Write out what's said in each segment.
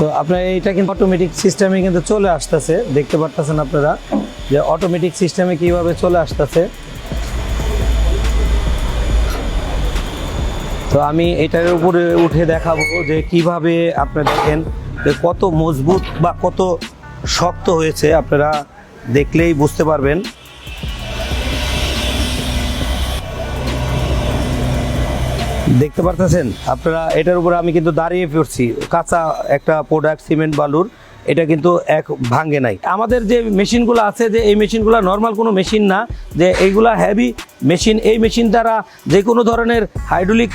তো আপনার এইটা কিন্তু অটোমেটিক সিস্টেমে কিন্তু চলে আসতেছে। দেখতে পারতেছেন আপনারা যে অটোমেটিক সিস্টেমে কীভাবে চলে আসতেছে। তো আমি এটার উপরে উঠে দেখাবো যে কীভাবে আপনারা দেখেন যে কত মজবুত বা কত শক্ত হয়েছে। আপনারা দেখলেই বুঝতে পারবেন। দেখতে পারতেছেন? আপনারা এটার উপরে আমি কিন্তু দাঁড়িয়ে পড়ছি। কাঁচা একটা প্রোডাক্ট সিমেন্ট বালুর। এটা কিন্তু এক ভাঙ্গে নাই। আমাদের যে মেশিনগুলো আছে, যে এই মেশিনগুলো নর্মাল কোনো মেশিন না, যে এইগুলা হেভি মেশিন এই মেশিন দ্বারা যে কোনো ধরনের হাইড্রোলিক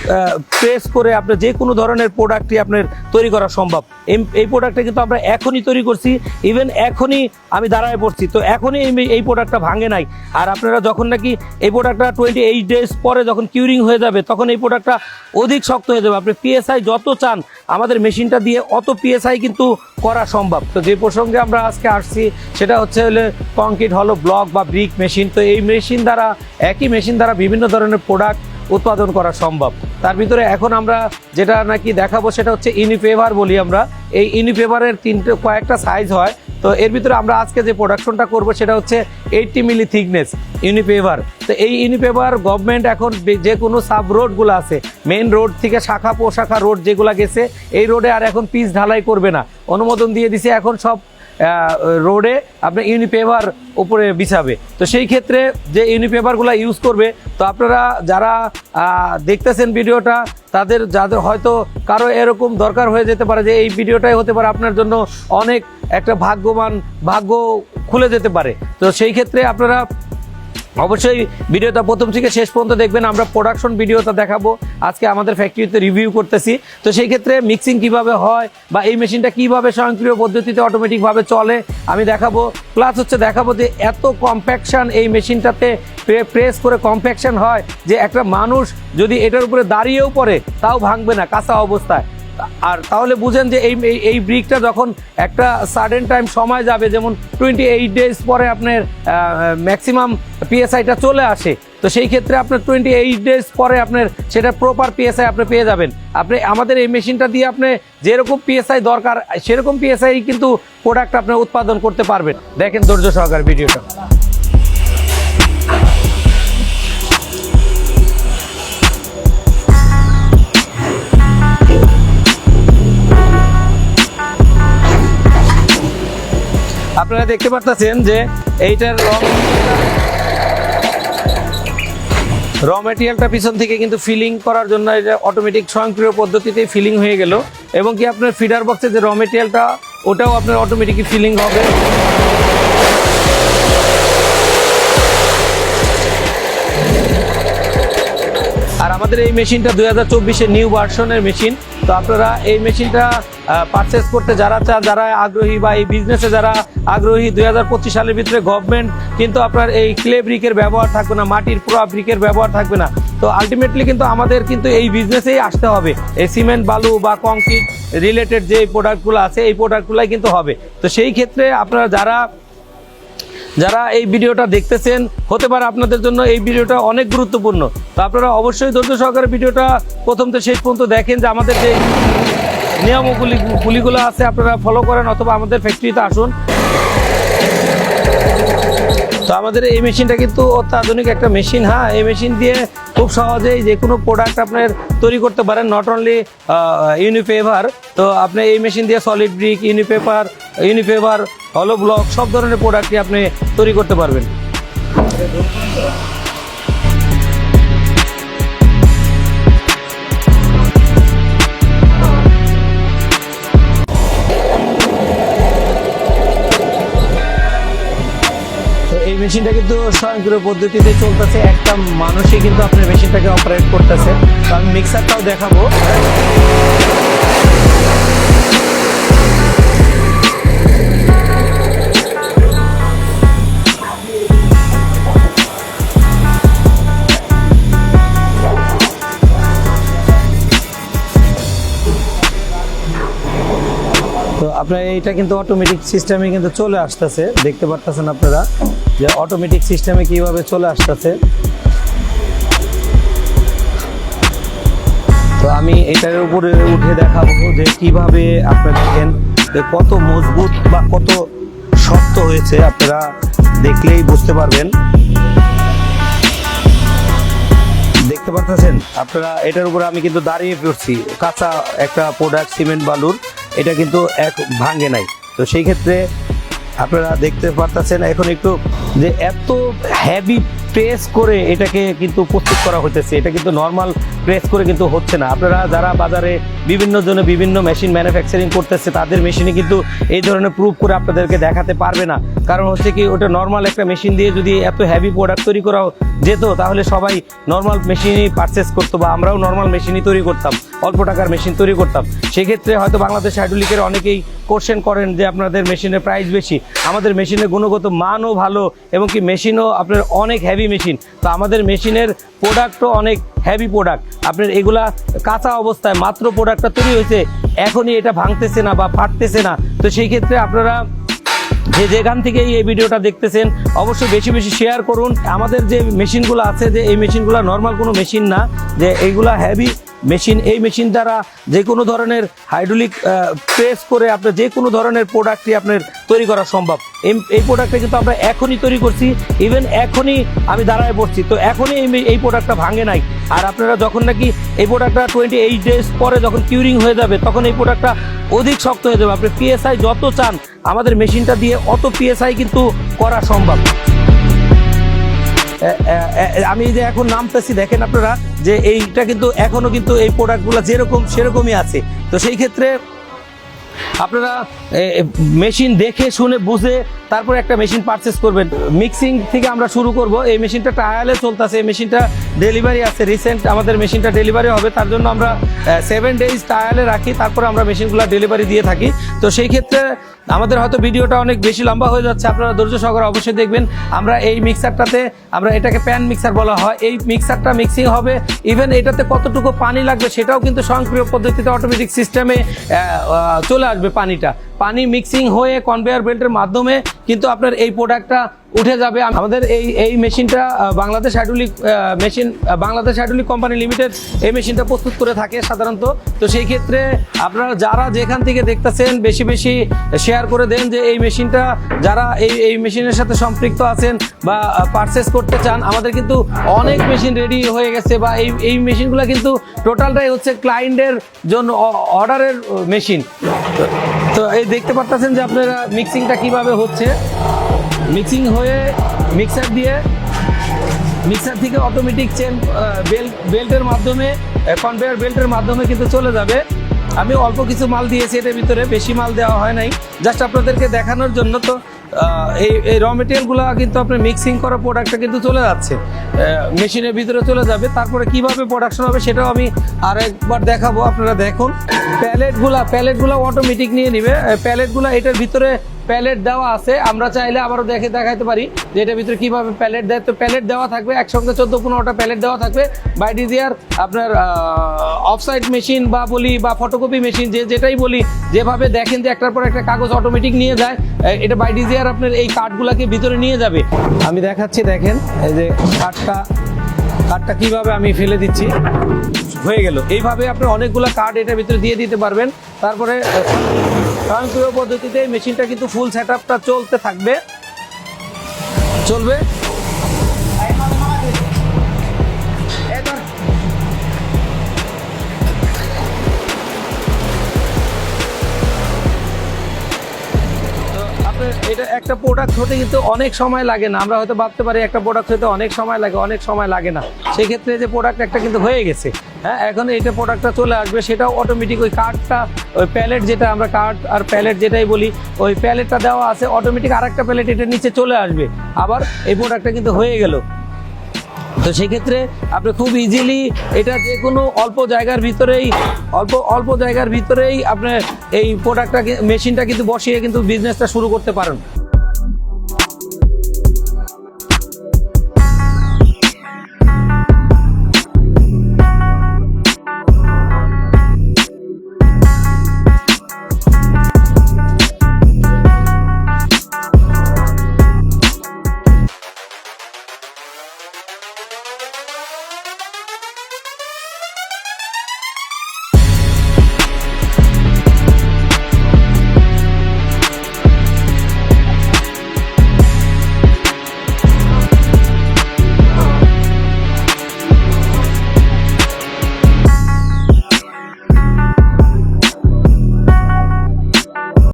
প্রেস করে আপনার যে কোনো ধরনের প্রোডাক্টই আপনার তৈরি করা সম্ভব। এই এই প্রোডাক্টটা কিন্তু আমরা এখনই তৈরি করছি ইভেন এখনই আমি দাঁড়ায় পড়ছি। তো এখনই এই এই প্রোডাক্টটা ভাঙে নাই। আর আপনারা যখন নাকি এই প্রোডাক্টটা টোয়েন্টি এইট ডেজ পরে যখন কিউরিং হয়ে যাবে, তখন এই প্রোডাক্টটা অধিক শক্ত হয়ে যাবে। আপনি পিএসআই যত চান, আমাদের মেশিনটা দিয়ে অত পিএসআই কিন্তু করা সম্ভব। তো যে প্রসঙ্গে আমরা আজকে আসছি, সেটা হচ্ছে হলে কংক্রিট হলো ব্লক বা ব্রিক মেশিন। তো এই মেশিন দ্বারা, একই মেশিন দ্বারা বিভিন্ন ধরনের প্রোডাক্ট উৎপাদন করা সম্ভব। তার ভিতরে এখন আমরা যেটা নাকি দেখাবো, সেটা হচ্ছে ইউনিফেভার বলি আমরা। এই ইউনিফেভারের তিনটে, কয়েকটা সাইজ হয়। তো এর ভিতরে আমরা আজকে যে প্রোডাকশনটা করব সেটা হচ্ছে এইটটি মিলি থিকনেস ইউনিপেভার তো এই ইউনিপেভার গভর্নমেন্ট এখন যে কোনো সাব রোডগুলো আছে মেন রোড থেকে শাখা, পোশাখা রোড যেগুলো গেছে, এই রোডে আর এখন পিচ ঢালাই করবে না। অনুমোদন দিয়ে দিছে, এখন সব রোডে আপনার ইউনিপেভার উপরে বিছাবে। তো সেই ক্ষেত্রে যে ইউনিপেভারগুলো ইউজ করবে, তো আপনারা যারা দেখতেছেন ভিডিওটা, তাদের, যাদের হয়তো কারও এরকম দরকার হয়ে যেতে পারে যে এই ভিডিওটাই হতে পারে আপনার জন্য অনেক একটা ভাগ্যবান ভাগ্য খুলে যেতে পারে। তো সেই ক্ষেত্রে আপনারা অবশ্যই ভিডিওটা প্রথম থেকে শেষ পর্যন্ত দেখবেন, আমরা প্রোডাকশন ভিডিওটা দেখাবো। আজকে আমাদের ফ্যাক্টরিতে রিভিউ করতেছি। তো সেই ক্ষেত্রে মিক্সিং কীভাবে হয় বা এই মেশিনটা কীভাবে স্বয়ংক্রিয় পদ্ধতিতে অটোমেটিকভাবে চলে, আমি দেখাবো। প্লাস হচ্ছে দেখাবো যে এত কম্প্যাকশন এই মেশিনটাতে প্রেস করে কম্প্যাকশন হয় যে একটা মানুষ যদি এটার উপরে দাঁড়িয়েও পড়ে, তাও ভাঙবে না, কাঁচা অবস্থায়। আর তাহলে বুঝেন যে এই এই- ব্রিকটা যখন একটা সাডেন টাইম সময় যাবে, যেমন টোয়েন্টি এইট ডেজ পরে আপনার ম্যাক্সিমাম পিএসআইটা চলে আসে, তো সেই ক্ষেত্রে আপনার টোয়েন্টি এইট ডেজ পরে আপনার সেটা প্রপার পিএসআই আপনি পেয়ে যাবেন। আপনি আমাদের এই মেশিনটা দিয়ে আপনি যেরকম পিএসআই দরকার, সেরকম পিএসআই কিন্তু প্রোডাক্ট আপনি উৎপাদন করতে পারবেন। দেখেন ধৈর্য সহকার ভিডিওটা আপনারা দেখতে পারতেছেন যে এইটার রং র ম্যাটেরিয়ালটা পিছন থেকে কিন্তু ফিলিং করার জন্য এটা অটোমেটিক স্বয়ংক্রিয় পদ্ধতিতে ফিলিং হয়ে গেল। এবং কি আপনার ফিডার বক্সে যে র ম্যাটেরিয়ালটা ওটাও আপনার অটোমেটিকই ফিলিং হবে। আর আমাদের এই মেশিনটা দুই হাজার নিউ ভার্সনের মেশিন তো আপনারা এই মেশিনটা পারচেস করতে যারা চান, যারা আগ্রহী বা এই বিজনেসে যারা আগ্রহী, দুই হাজার পঁচিশ সালের ভিতরে গভর্নমেন্ট কিন্তু আপনার এই ক্লে ব্রিকের ব্যবহার থাকবে না, মাটির পুরো ব্রিকের ব্যবহার থাকবে না। তো আলটিমেটলি কিন্তু আমাদের কিন্তু এই বিজনেসেই আসতে হবে। এই সিমেন্ট বালু বা কংক্রিট রিলেটেড যে প্রোডাক্টগুলো আছে, এই প্রোডাক্টগুলাই কিন্তু হবে। তো সেই ক্ষেত্রে আপনারা যারা যারা এই ভিডিওটা দেখতেছেন, হতে পারে আপনাদের জন্য এই ভিডিওটা অনেক গুরুত্বপূর্ণ। তো আপনারা অবশ্যই ধৈর্য সহকারে ভিডিওটা প্রথম থেকে শেষ পর্যন্ত দেখেন যে আমাদের যে নিয়মগুলি, গুলিগুলো আছে, আপনারা ফলো করেন অথবা আমাদের ফ্যাক্টরিতে আসুন। তো আমাদের এই মেশিনটা কিন্তু অত্যাধুনিক একটা মেশিন। হ্যাঁ এই মেশিন দিয়ে খুব সহজেই যে কোনো প্রোডাক্ট আপনার তৈরি করতে পারেন নট অনলি ইউনিপেভার তো আপনি এই মেশিন দিয়ে সলিড ব্রিক ইউনিপেপার ইউনিপেভার হলো ব্লক সব ধরনের প্রোডাক্টই আপনি তৈরি করতে পারবেন। এই মেশিনটা কিন্তু স্বয়ংক্রিয় পদ্ধতিতে চলতেছে, একটা মানুষই কিন্তু আপনার মেশিনটাকে অপারেট করতেছে। তো আমি মিক্সারটাও দেখাবো। এইটা কিন্তু অটোমেটিক সিস্টেমে কিন্তু চলে আসতেছে। দেখতে পারতেছেন আপনারা যে অটোমেটিক সিস্টেমে কীভাবে চলে আসতেছে। তো আমি এটার উপরে উঠে দেখাবো যে কীভাবে আপনারা দেখেন যে কত মজবুত বা কত শক্ত হয়েছে আপনারা দেখলেই বুঝতে পারবেন। দেখতে পাচ্ছেন আপনারা এটার উপরে আমি কিন্তু দাঁড়িয়ে পড়ছি। কাঁচা একটা প্রোডাক্ট সিমেন্ট বালুর। এটা কিন্তু এক ভাঙে নাই। তো সেই ক্ষেত্রে আপনারা দেখতে পারতেছেন, এখন একটু যে এত হেভি প্রেস করে এটাকে কিন্তু প্রস্তুত করা হতেছে এটা কিন্তু নর্মাল প্রেস করে কিন্তু হচ্ছে না। আপনারা যারা বাজারে বিভিন্ন জনে বিভিন্ন মেশিন ম্যানুফ্যাকচারিং করতেছে, তাদের মেশিনে কিন্তু এই ধরনের প্রুফ করে আপনাদেরকে দেখাতে পারবে না। কারণ হচ্ছে কি, ওটা নর্মাল একটা মেশিন দিয়ে যদি এত হেভি প্রোডাক্ট তৈরি করা যেত, তাহলে সবাই নর্মাল মেশিনই পারচেস করতো বা আমরাও নর্মাল মেশিনই তৈরি করতাম, অল্প টাকার মেশিন তৈরি করতাম। সেক্ষেত্রে হয়তো বাংলাদেশ হাইড্রোলিকের অনেকেই কোশ্চেন করেন যে আপনাদের মেশিনের প্রাইস বেশি। আমাদের মেশিনের গুণগত মানও ভালো এবং কি মেশিনও আপনার অনেক হেভি মেশিন তো আমাদের মেশিনের প্রোডাক্টও অনেক হেভি প্রোডাক্ট আপনার এগুলা কাঁচা অবস্থায় মাত্র প্রোডাক্টটা তৈরি হয়েছে, এখনই এটা ভাঙতেছে না বা ফাটতেছে না। তো সেই ক্ষেত্রে আপনারা যে যেখান থেকে এই ভিডিওটা দেখতেছেন, অবশ্যই বেশি বেশি শেয়ার করুন। আমাদের যে মেশিনগুলো আছে, যে এই মেশিনগুলো নর্মাল কোনো মেশিন না, যে এইগুলা হেভি মেশিন, এই মেশিন দ্বারা যে কোনো ধরনের হাইড্রোলিক প্রেস করে আপনার যে কোনো ধরনের প্রোডাক্টই আপনার তৈরি করা সম্ভব। এই- প্রোডাক্টটা কিন্তু আমরা এখনই তৈরি করছি ইভেন এখনই আমি দাঁড়ায় পড়ছি তো এখনই এই প্রোডাক্টটা ভাঙে নাই। আর আপনারা যখন নাকি এই প্রোডাক্টটা টোয়েন্টি এইট ডেজ পরে যখন কিউরিং হয়ে যাবে, তখন এই প্রোডাক্টটা অধিক শক্ত হয়ে যাবে। আপনি পিএসআই যত চান, আমাদের মেশিনটা দিয়ে অত পিএসআই কিন্তু করা সম্ভব। আমি যে এখন নামতেছি, দেখেন আপনারা যে এইটা কিন্তু এখনও কিন্তু এই প্রোডাক্টগুলো যেরকম সেরকমই আছে। তো সেই ক্ষেত্রে আপনারা মেশিন দেখে, শুনে, বুঝে, তারপরে একটা মেশিন পারচেস করবেন। মিক্সিং থেকে আমরা শুরু করব। এই মেশিনটা ট্রায়ালে চলতেছে। এই মেশিনটা ডেলিভারি আছে। রিসেন্ট আমাদের মেশিনটা ডেলিভারি হবে। তার জন্য আমরা সেভেন ডেজ ট্রায়ালে রাখি। তারপরে আমরা মেশিনগুলো ডেলিভারি দিয়ে থাকি। তো সেই ক্ষেত্রে আমাদের হয়তো ভিডিওটা অনেক বেশি লম্বা হয়ে যাচ্ছে। আপনারা ধৈর্য সহকারে অবশ্যই দেখবেন। আমরা এই মিক্সারটাতে আমরা এটাকে প্যান মিক্সার বলা হয়। এই মিক্সারটা মিক্সিং হবে। ইভেন এটাতে কতটুকু পানি লাগবে, সেটাও কিন্তু স্বয়ংক্রিয় পদ্ধতিতে অটোমেটিক সিস্টেমে চলে আসবে। পানিটা। পানি মিক্সিং হয়ে কনভেয়ার বেল্টের মাধ্যমে কিন্তু আপনার এই প্রোডাক্টটা উঠে যাবে। আমাদের এই এই মেশিনটা Bangladesh hydraulic machine Bangladesh hydraulic company limited এই মেশিনটা প্রস্তুত করে থাকে সাধারণত। তো সেই ক্ষেত্রে আপনারা যারা যেখান থেকে দেখতেছেন, বেশি বেশি শেয়ার করে দেন যে এই মেশিনটা যারা এই এই মেশিনের সাথে সম্পৃক্ত আছেন বা পারচেস করতে চান, আমাদের কিন্তু অনেক মেশিন রেডি হয়ে গেছে বা এই এই মেশিনগুলো কিন্তু টোটালটাই হচ্ছে ক্লায়েন্টের জন্য অর্ডারের মেশিন তো এই দেখতে পারতেছেন যে আপনারা মিক্সিংটা কীভাবে হচ্ছে? মিক্সিং হয়ে মিক্সার দিয়ে মিক্সার থেকে অটোমেটিক চেন বেল্ট বেল্টের মাধ্যমে কনভেয়ার বেল্টের মাধ্যমে কিন্তু চলে যাবে। আমি অল্প কিছু মাল দিয়েছি এটার ভিতরে, বেশি মাল দেওয়া হয় নাই। জাস্ট আপনাদেরকে দেখানোর জন্য তো এই এই র মেটেরিয়ালগুলো কিন্তু আপনার মিক্সিং করা প্রোডাক্টটা কিন্তু চলে যাচ্ছে। মেশিনের ভিতরে চলে যাবে। তারপরে কীভাবে প্রোডাকশন হবে সেটাও আমি আরেকবার দেখাবো, আপনারা দেখুন। প্যালেটগুলা প্যালেটগুলো অটোমেটিক নিয়ে নিবে। প্যালেটগুলো এটার ভিতরে প্যালেট দেওয়া আছে। আমরা চাইলে আবারও দেখে দেখাতে পারি যে এটার ভিতরে কীভাবে প্যালেট দেয়। তো প্যালেট দেওয়া থাকবে, একসঙ্গে চোদ্দ পনেরোটা প্যালেট দেওয়া থাকবে। বাই ডিজিয়ার আপনার অফসাইড মেশিন বা বলি বা ফটোকপি মেশিন যে যেটাই বলি, যেভাবে দেখেন যে একটার পর একটা কাগজ অটোমেটিক নিয়ে যায় এটা বাই ডিজিয়ার আপনার এই কার্ডগুলোকে ভিতরে নিয়ে যাবে। আমি দেখাচ্ছি, দেখেন, এই যে কার্ডটা কার্ডটা কীভাবে আমি ফেলে দিচ্ছি। হয়ে গেল। এইভাবে আপনি অনেকগুলো কার্ড এটার ভিতরে দিয়ে দিতে পারবেন। তারপরে স্বয়ংক্রিয় পদ্ধতিতে মেশিনটা কিন্তু ফুল সেট চলতে থাকবে। চলবে? এটা একটা প্রোডাক্ট হতে কিন্তু অনেক সময় লাগে না। আমরা হয়তো ভাবতে পারি একটা প্রোডাক্ট হতে অনেক সময় লাগে, অনেক সময় লাগে না। সেক্ষেত্রে যে প্রোডাক্ট একটা কিন্তু হয়ে গেছে। হ্যাঁ এখন এটা প্রোডাক্টটা চলে আসবে সেটাও অটোমেটিক ওই কার্ডটা ওই প্যালেট যেটা আমরা কার্ড আর প্যালেট যেটাই বলি, ওই প্যালেটটা দেওয়া আছে অটোমেটিক আরেকটা প্যালেট এটা নিচে চলে আসবে। আবার এই প্রোডাক্টটা কিন্তু হয়ে গেল। তো সেক্ষেত্রে আপনি খুব ইজিলি এটা যে কোনো অল্প জায়গার ভিতরেই, অল্প অল্প জায়গার ভিতরেই আপনি এই প্রোডাক্টটা মেশিনটা কিন্তু বসিয়ে কিন্তু বিজনেসটা শুরু করতে পারেন।